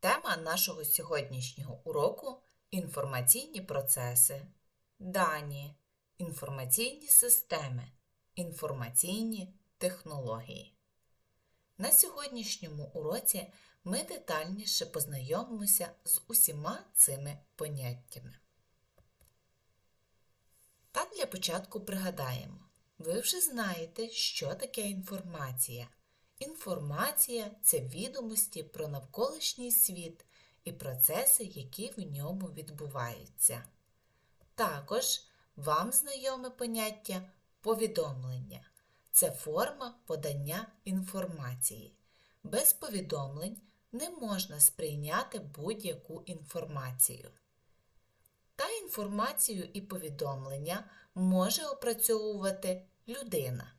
Тема нашого сьогоднішнього уроку інформаційні процеси, дані, інформаційні системи, інформаційні технології. На сьогоднішньому уроці ми детальніше познайомимося з усіма цими поняттями. Та для початку пригадаємо, ви вже знаєте, що таке інформація. Інформація це відомості про навколишній світ і процеси, які в ньому відбуваються. Також вам знайоме поняття повідомлення це форма подання інформації. Без повідомлень не можна сприйняти будь-яку інформацію. Та інформацію і повідомлення може опрацьовувати людина.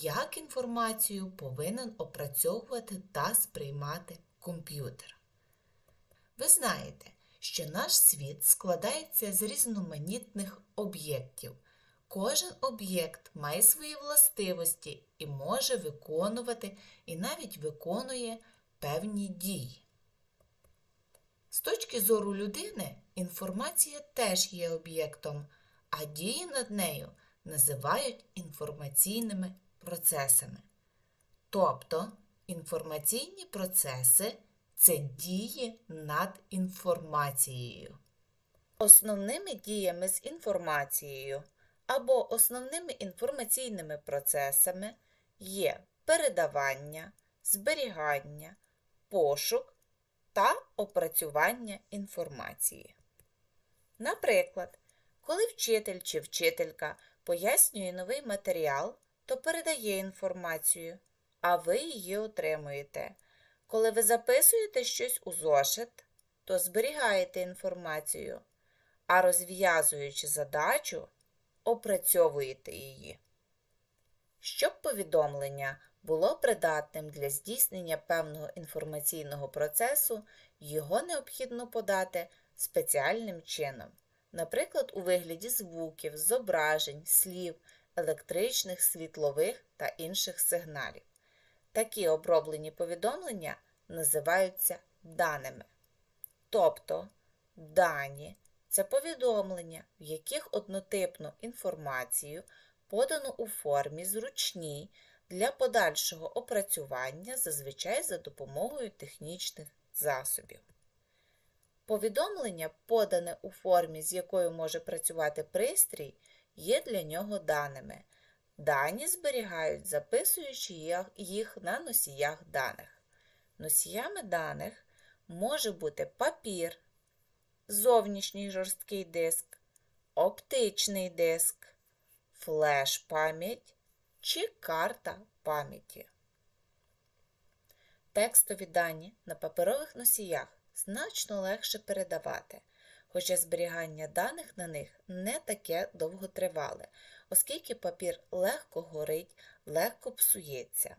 Як інформацію повинен опрацьовувати та сприймати комп'ютер? Ви знаєте, що наш світ складається з різноманітних об'єктів. Кожен об'єкт має свої властивості і може виконувати і навіть виконує певні дії. З точки зору людини інформація теж є об'єктом, а дії над нею називають інформаційними процесами. Тобто інформаційні процеси це дії над інформацією. Основними діями з інформацією або основними інформаційними процесами є передавання, зберігання, пошук та опрацювання інформації. Наприклад, коли вчитель чи вчителька пояснює новий матеріал, то передає інформацію, а ви її отримуєте. Коли ви записуєте щось у зошит, то зберігаєте інформацію, а розв'язуючи задачу, опрацьовуєте її. Щоб повідомлення було придатним для здійснення певного інформаційного процесу, його необхідно подати спеціальним чином, наприклад, у вигляді звуків, зображень, слів, електричних, світлових та інших сигналів. Такі оброблені повідомлення називаються даними. Тобто дані це повідомлення, в яких однотипну інформацію подано у формі зручній для подальшого опрацювання зазвичай за допомогою технічних засобів. Повідомлення, подане у формі, з якою може працювати пристрій, є для нього даними. Дані зберігають, записуючи їх на носіях даних. Носіями даних може бути папір, зовнішній жорсткий диск, оптичний диск, флеш-пам'ять чи карта пам'яті. Текстові дані на паперових носіях значно легше передавати, хоча зберігання даних на них не таке довготривале, оскільки папір легко горить, легко псується.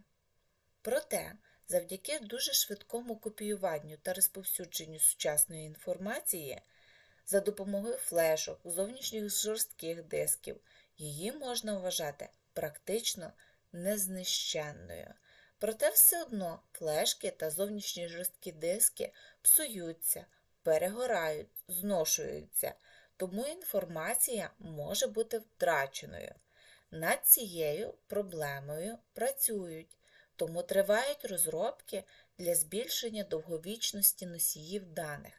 Проте, завдяки дуже швидкому копіюванню та розповсюдженню сучасної інформації, за допомогою флешок, зовнішніх жорстких дисків, її можна вважати практично незнищенною. Проте все одно флешки та зовнішні жорсткі диски псуються, перегорають, зношуються, тому інформація може бути втраченою. Над цією проблемою працюють, тому тривають розробки для збільшення довговічності носіїв даних.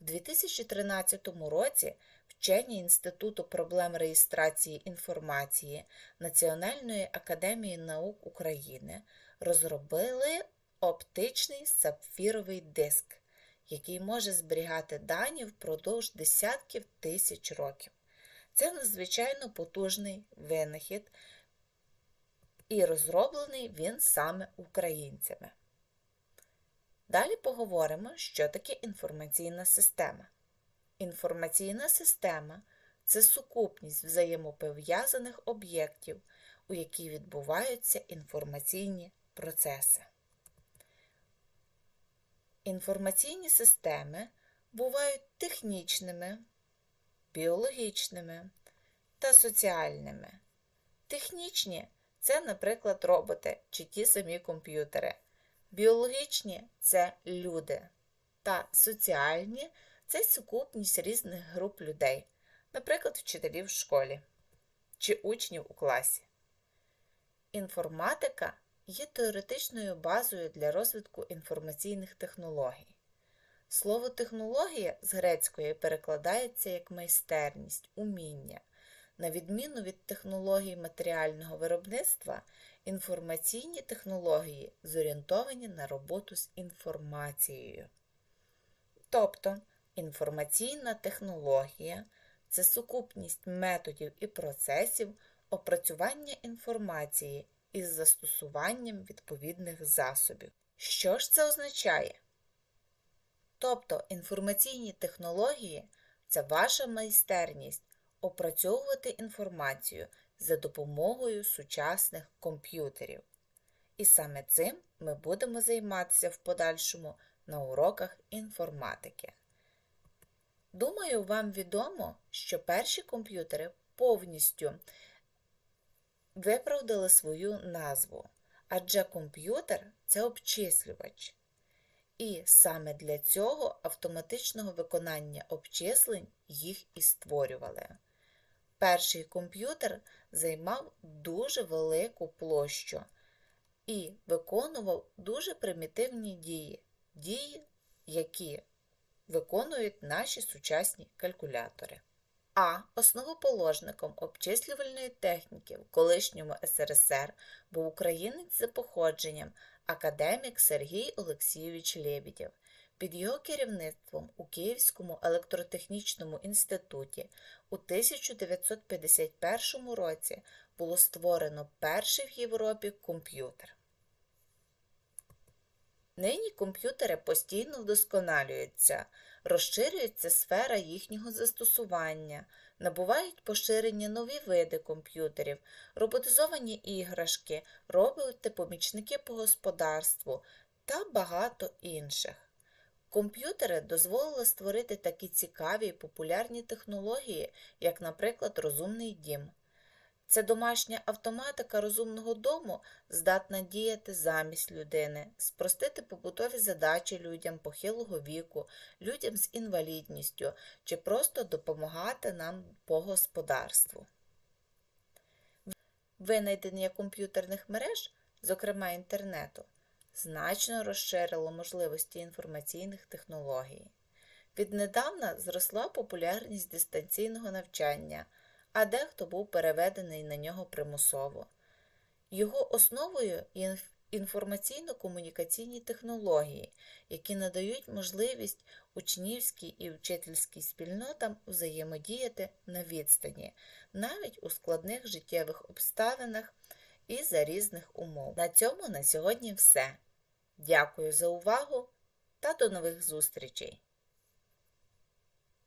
У 2013 році вчені Інституту проблем реєстрації інформації Національної академії наук України розробили оптичний сапфіровий диск, який може зберігати дані впродовж десятків тисяч років. Це надзвичайно потужний винахід, і розроблений він саме українцями. Далі поговоримо, що таке інформаційна система. Інформаційна система це сукупність взаємопов'язаних об'єктів, у якій відбуваються інформаційні процеси. Інформаційні системи бувають технічними, біологічними та соціальними. Технічні це, наприклад, роботи чи ті самі комп'ютери. Біологічні це люди. та соціальні це сукупність різних груп людей, наприклад, вчителів в школі чи учнів у класі. Інформатика є теоретичною базою для розвитку інформаційних технологій. Слово технологія з грецької перекладається як майстерність, уміння. На відміну від технологій матеріального виробництва, інформаційні технології зорієнтовані на роботу з інформацією. Тобто інформаційна технологія це сукупність методів і процесів опрацювання інформації із застосуванням відповідних засобів. Що ж це означає? Тобто інформаційні технології це ваша майстерність опрацьовувати інформацію за допомогою сучасних комп'ютерів. І саме цим ми будемо займатися в подальшому на уроках інформатики. Думаю, вам відомо, що перші комп'ютери повністю виправдали свою назву, адже комп'ютер це обчислювач. І саме для цього автоматичного виконання обчислень їх і створювали. Перший комп'ютер займав дуже велику площу і виконував дуже примітивні дії, дії, які виконують наші сучасні калькулятори. А основоположником обчислювальної техніки в колишньому СРСР був українець за походженням академік Сергій Олексійович Лєбідєв. Під його керівництвом у Київському електротехнічному інституті у 1951 році було створено перший в Європі комп'ютер. Нині комп'ютери постійно вдосконалюються, розширюється сфера їхнього застосування, набувають поширення нові види комп'ютерів, роботизовані іграшки, роботи-помічники по господарству та багато інших. Комп'ютери дозволили створити такі цікаві і популярні технології, як, наприклад, розумний дім. Ця домашня автоматика розумного дому здатна діяти замість людини, спростити побутові задачі людям похилого віку, людям з інвалідністю чи просто допомагати нам по господарству. Винайдення комп'ютерних мереж, зокрема інтернету, значно розширило можливості інформаційних технологій. Віднедавна зросла популярність дистанційного навчання – а дехто був переведений на нього примусово. Його основою є інформаційно-комунікаційні технології, які надають можливість учнівській і вчительській спільнотам взаємодіяти на відстані, навіть у складних життєвих обставинах і за різних умов. На цьому на сьогодні все. Дякую за увагу та до нових зустрічей!